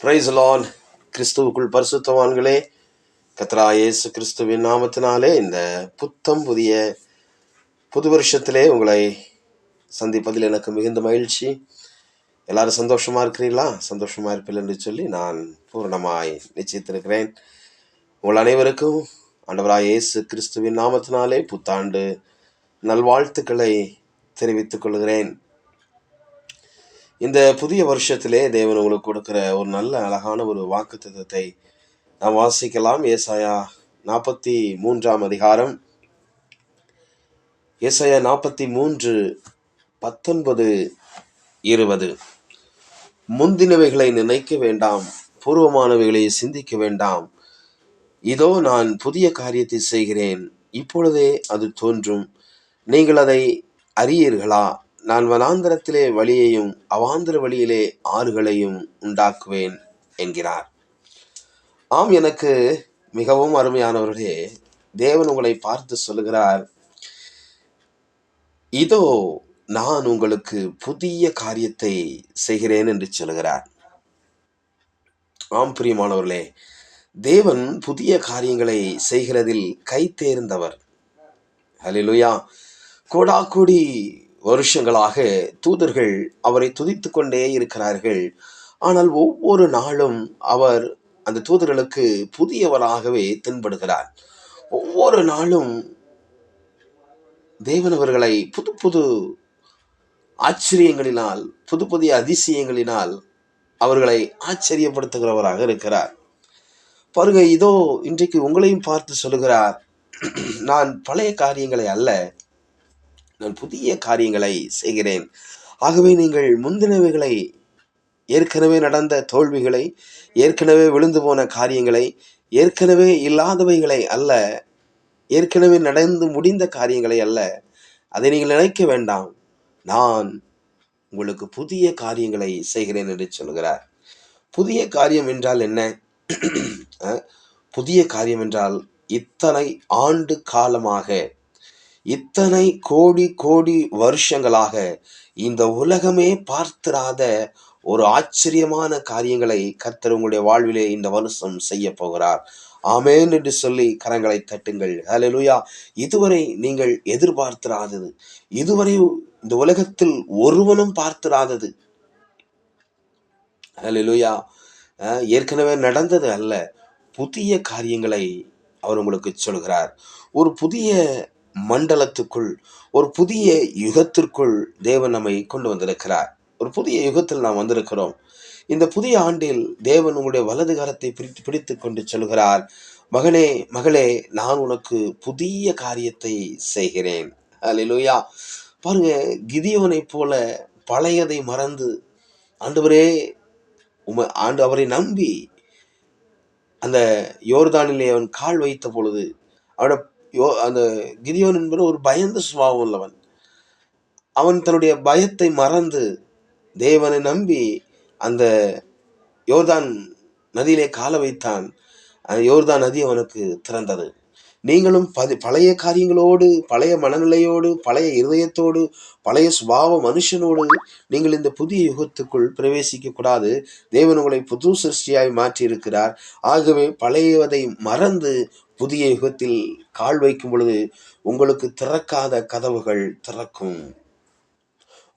Price லான் கிறிஸ்துவுக்குள் பரிசுத்தவான்களே கத்ரா இயேசு கிறிஸ்துவின் நாமத்தினாலே இந்த புத்தம் புதிய புது வருஷத்திலே உங்களை சந்திப்பதில் எனக்கு மிகுந்த மகிழ்ச்சி. எல்லாரும் சந்தோஷமாக இருக்கிறீங்களா சந்தோஷமாக இருப்பீர்கள் என்று சொல்லி நான் பூர்ணமாய் நிச்சயித்திருக்கிறேன். உங்கள் அனைவருக்கும் ஆண்டவராய் இயேசு கிறிஸ்துவின் நாமத்தினாலே புத்தாண்டு நல்வாழ்த்துக்களை தெரிவித்துக் கொள்கிறேன். இந்த புதிய வருஷத்திலே தேவன் உங்களுக்கு கொடுக்குற ஒரு நல்ல அழகான ஒரு வாக்குத்தத்தத்தை நாம் வாசிக்கலாம். ஏசாயா நாற்பத்தி மூன்றாம் அதிகாரம். ஏசாயா நாற்பத்தி மூன்று பத்தொன்பது இருபது. முந்தினவைகளை நினைக்க வேண்டாம் பூர்வமானவைகளை சிந்திக்க வேண்டாம். இதோ நான் புதிய காரியத்தை செய்கிறேன் இப்பொழுதே அது தோன்றும். நீங்கள் அதை அறியீர்களா? நான் வனாந்தரத்திலே வழியையும் அவாந்திர வழியிலே ஆறுகளையும் உண்டாக்குவேன் என்கிறார். ஆம் எனக்கு மிகவும் அருமையானவர்களே தேவன் உங்களை பார்த்து சொல்லுகிறார். இதோ நான் உங்களுக்கு புதிய காரியத்தை செய்கிறேன் என்று சொல்கிறார் ஆம் பிரியமானவர்களே தேவன் புதிய காரியங்களை செய்கிறதில் கை தேர்ந்தவர். ஹalleluya. கோடா கோடி வருஷங்களாக தூதர்கள் அவரை துதித்து கொண்டே இருக்கிறார்கள். ஆனால் ஒவ்வொரு நாளும் அவர் அந்த தூதர்களுக்கு புதியவராகவே தென்படுகிறார். ஒவ்வொரு நாளும் தேவனவர்களை புது புது ஆச்சரியங்களினால் புது புதிய அதிசயங்களினால் அவர்களை ஆச்சரியப்படுத்துகிறவராக இருக்கிறார். பாருங்க இதோ இன்றைக்கு உங்களையும் பார்த்து சொல்லுகிறார். நான் பழைய காரியங்களை அல்ல நான் புதிய காரியங்களை செய்கிறேன். ஆகவே நீங்கள் முந்தினவைகளை ஏற்கனவே நடந்த தோல்விகளை ஏற்கனவே விழுந்து போன காரியங்களை ஏற்கனவே இல்லாதவைகளை அல்ல ஏற்கனவே நடந்து முடிந்த காரியங்களை அல்ல அதை நீங்கள் நினைக்க வேண்டாம். நான் உங்களுக்கு புதிய காரியங்களை செய்கிறேன் என்று சொல்கிறார். புதிய காரியம் என்றால் என்ன? புதிய காரியம் என்றால் இத்தனை ஆண்டு காலமாக இத்தனை கோடி கோடி வருஷங்களாக இந்த உலகமே பார்த்திராத ஒரு ஆச்சரியமான காரியங்களை கர்த்தர் உங்களுடைய வாழ்விலே இந்த வருஷம் செய்ய போகிறார். ஆமேன் என்று சொல்லி கரங்களை தட்டுங்கள். ஹalleluya இதுவரை நீங்கள் எதிர்பார்த்திராதது. இதுவரை இந்த உலகத்தில் ஒருவனும் பார்த்திராதது. ஹalleluya ஏற்கனவே நடந்தது அல்ல. புதிய காரியங்களை அவர் உங்களுக்கு சொல்கிறார். ஒரு புதிய மண்டலத்துக்குள் ஒரு புதிய யுகத்திற்குள் தேவன் நம்மை கொண்டு வந்திருக்கிறார். ஒரு புதிய யுகத்தில் நாம் வந்திருக்கிறோம். இந்த புதிய ஆண்டில் தேவன் உங்களுடைய வலது காலத்தை பிடித்து பிடித்து கொண்டு சொல்கிறார். மகனே மகளே நான் உனக்கு புதிய காரியத்தை செய்கிறேன். அல்லேலூயா பாருங்க கிதியோனை போல பழையதை மறந்து ஆண்டவரே உம ஆண்டு அவரை நம்பி அந்த யோர்தானிலே அவன் கால் வைத்த பொழுது அவனோட யோ அந்த கிதியோன் என்பது ஒரு பயந்த சுபாவம் உள்ளவன். அவன் தன்னுடைய பயத்தை மறந்து தேவனை நம்பி அந்த யோர்தான் நதியிலே கால வைத்தான். அந்த யோர்தான் நதி அவனுக்கு திறந்தது. நீங்களும் பதி பழைய காரியங்களோடு பழைய மனநிலையோடு பழைய இருதயத்தோடு பழைய சுபாவ மனுஷனோடு நீங்கள் இந்த புதிய யுகத்துக்குள் பிரவேசிக்க கூடாது. தேவன் உங்களை புது சிருஷ்டியாய் மாற்றியிருக்கிறார். ஆகவே பழையவதை மறந்து புதிய யுகத்தில் கால் வைக்கும் பொழுது உங்களுக்கு திறக்காத கதவுகள் திறக்கும்.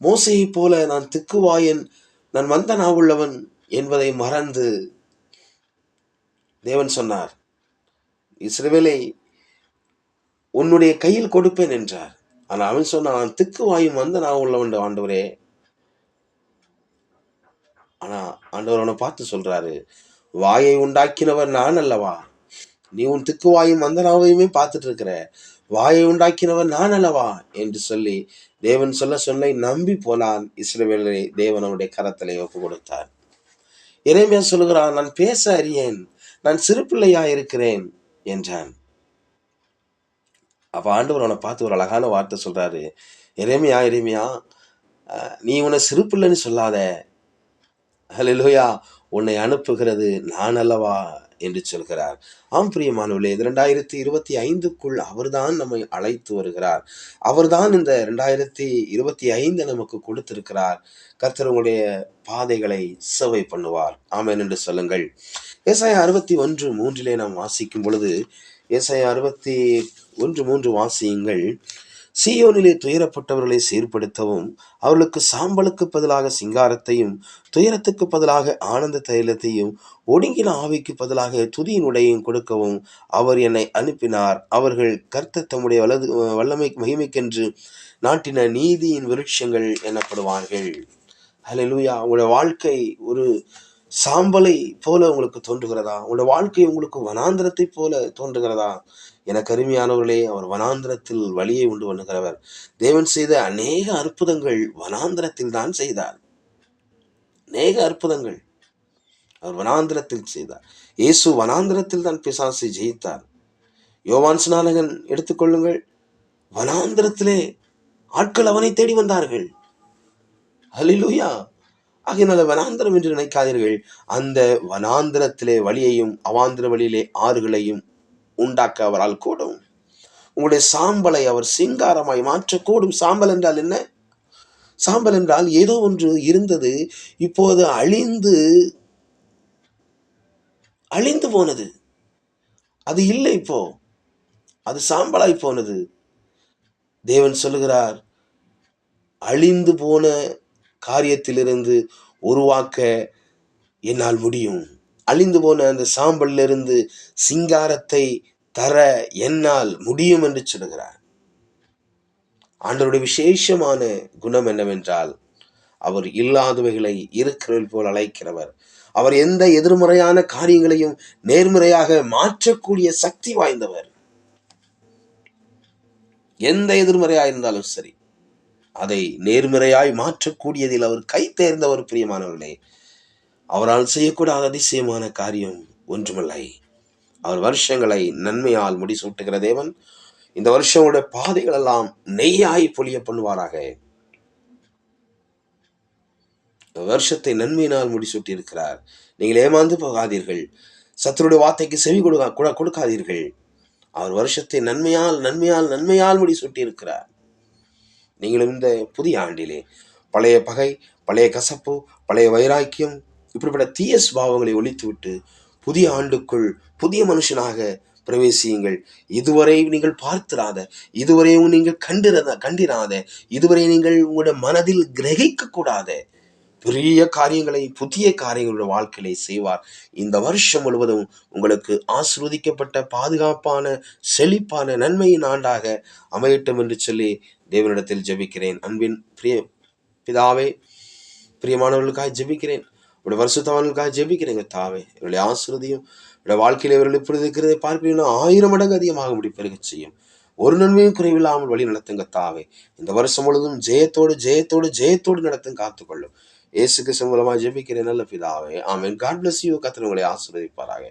மோசையைப் போல நான் திக்குவாயன் நான் வந்த நாவுள்ளவன் என்பதை மறந்து தேவன் சொன்னார். இஸ்ரவேலை உன்னுடைய கையில் கொடுப்பேன் என்றார். ஆனால் அவன் சொன்னான் திக்கு வாயும் வந்த நான் உள்ளவன் ஆண்டவரே. ஆனா ஆண்டவர் அவனை பார்த்து சொல்றாரு வாயை உண்டாக்கினவர் நான் அல்லவா? நீ உன் திக்குவாயும் வாயும் நாவையுமே பார்த்துட்டு இருக்கிற. வாயை உண்டாக்கினவர் நான் அல்லவா? என்று சொல்லி தேவன் சொல்ல சொல்லை நம்பி போனான் இஸ்ரவேலரை தேவன் அவனுடைய கரத்திலே ஒப்பு கொடுத்தார். இறைமையா சொல்லுகிறான் நான் பேச அறியேன். நான் சிறு பிள்ளையா இருக்கிறேன் என்றான். அப்போ ஆண்டவர் அவனை பார்த்து ஒரு அழகான வார்த்தை சொல்கிறாரு இறைமையா இறைமையா நீ உன்னை சிறு சொல்லாத. ஹalleluya உன்னை அனுப்புகிறது நான் அல்லவா? என்று சொல்கிறார். ஆம் பிரியமானவர்களே இது ரெண்டாயிரத்தி இருபத்தி ஐந்துக்குள் அவர்தான் நம்மை அழைத்து வருகிறார். அவர்தான் இந்த ரெண்டாயிரத்தி இருபத்தி ஐந்து நமக்கு கொடுத்திருக்கிறார். கர்த்தர் உங்களுடைய பாதைகளை சேவை பண்ணுவார். ஆமேன் என்று சொல்லுங்கள். ஏசாயா அறுபத்தி ஒன்று மூன்றிலே நாம் வாசிக்கும் பொழுது ஏசாயா அறுபத்தி ஒன்று மூன்று வாசியுங்கள். சீயோனிலே துயரப்பட்டவர்களை சீர்படுத்தவும் அவர்களுக்கு சாம்பலுக்கு பதிலாக சிங்காரத்தையும் துயரத்துக்கு பதிலாக ஆனந்த தைலத்தையும் ஒடுங்கின ஆவிக்கு பதிலாக துதியின் உடையையும் கொடுக்கவும் அவர் என்னை அனுப்பினார். அவர்கள் கர்த்தர் தம்முடைய வலது வல்லமை மகிமைக்கென்று நாட்டின நீதியின் விருட்சங்கள் எனப்படுவார்கள். ஹalleluya உங்களுடைய வாழ்க்கை ஒரு சாம்பலை போல உங்களுக்கு தோன்றுகிறதா? உங்களுடைய வாழ்க்கை உங்களுக்கு வனாந்திரத்தை போல தோன்றுகிறதா? என கருமையானவர்களே அவர் வனாந்திரத்தில் வழியை உண்டு பண்ணுகிறவர். தேவன் செய்த அநேக அற்புதங்கள் வனாந்திரத்தில் தான் செய்தார். அநேக அற்புதங்கள் அவர் வனாந்திரத்தில் செய்தார். இயேசு வனாந்திரத்தில் தான் பிசாசை ஜெயித்தார். யோவான் ஸ்நானகன் எடுத்துக்கொள்ளுங்கள் வனாந்திரத்திலே ஆட்கள் அவனை தேடி வந்தார்கள். ஹalleluya! ஆகையினால வனாந்திரம் என்று நினைக்காதீர்கள். அந்த வனாந்திரத்திலே வழியையும் அவாந்திர வழியிலே ஆறுகளையும் உண்டாக்க அவரால் கூடும். உங்களுடைய சாம்பலை அவர் சிங்காரமாய் மாற்றக்கூடும். சாம்பல் என்றால் என்ன? சாம்பல் என்றால் ஏதோ ஒன்று இருந்தது இப்போது அழிந்து அழிந்து போனது. அது இல்லை இப்போ. அது சாம்பலாய் போனது. தேவன் சொல்லுகிறார் அழிந்து போன காரியத்திலிருந்து உருவாக்க என்னால் முடியும். அழிந்து போன அந்த சாம்பலிலிருந்து சிங்காரத்தை தர என்னால் முடியும் என்று சொல்லுகிறார். ஆண்டவருடைய விசேஷமான குணம் என்னவென்றால் அவர் இல்லாதவைகளை இருக்கிறது போல் அழைக்கிறவர். அவர் எந்த எதிர்மறையான காரியங்களையும் நேர்மறையாக மாற்றக்கூடிய சக்தி வாய்ந்தவர். எந்த எதிர்மறையாக இருந்தாலும் சரி. அதை நேர்மறையாய் மாற்றக்கூடியதில் அவர் கை தேர்ந்தவர் பிரியமானவர்களே அவரால் செய்யக்கூடாத அதிசயமான காரியம் ஒன்றுமில்லை. அவர் வருஷங்களை நன்மையால் முடிசூட்டுகிற தேவன் இந்த வருஷமோட பாதைகள் எல்லாம் நெய்யாய் பொழிய பண்ணுவாராக. வருஷத்தை நன்மையினால் முடிசூட்டி இருக்கிறார் நீங்கள் ஏமாந்து போகாதீர்கள். சத்துருடைய வார்த்தைக்கு செவி கொடுக்க கூட கொடுக்காதீர்கள். அவர் வருஷத்தை நன்மையால் நன்மையால் நன்மையால் முடிசூட்டி இருக்கிறார் நீங்களும் இந்த புதிய ஆண்டிலே பழைய பகை பழைய கசப்பு பழைய வைராக்கியம் இப்படிப்பட்ட தீய சுபாவங்களை ஒழித்துவிட்டு புதிய ஆண்டுக்குள் புதிய மனுஷனாக பிரவேசியுங்கள். இதுவரை நீங்கள் பார்த்திராத இதுவரையும் நீங்கள் கண்டிராத கண்டிராத இதுவரை நீங்கள் உங்களுடைய மனதில் கிரகிக்க கூடாத பெரிய காரியங்களை புதிய காரியங்களுடைய வாழ்க்கையிலே செய்வார். இந்த வருஷம் முழுவதும் உங்களுக்கு ஆசிர்வதிக்கப்பட்ட பாதுகாப்பான செழிப்பான நன்மையின் ஆண்டாக அமையட்டும் என்று சொல்லி தேவனிடத்தில் ஜெபிக்கிறேன். அன்பின் பிரிய பிதாவே பிரியமானவர்களுக்காக ஜெபிக்கிறேன். உடைய வருஷத்தவர்களுக்காக ஜெபிக்கிறேங்க தாவே. இவருடைய ஆசிரதியும் இவருடைய வாழ்க்கையில் இவர்கள் இப்படி இருக்கிறதை பார்ப்பீங்கன்னா ஆயிரம் மடங்கு அதிகமாக முடி பெருக செய்யும். ஒரு நன்மையும் குறைவில்லாமல் வழி நடத்துங்க தாவே. இந்த வருஷம் முழுவதும் ஜெயத்தோடு ஜெயத்தோடு ஜெயத்தோடு நடத்தும் காத்துக்கொள்ளும். இயேசு கிறிஸ்து மூலமாக ஜெபிக்கிறேன் நல்ல பிதாவே. ஆமேன். காட் பிளஸ் யூ கத்திர உங்களை ஆசீர்வதிப்பாராக.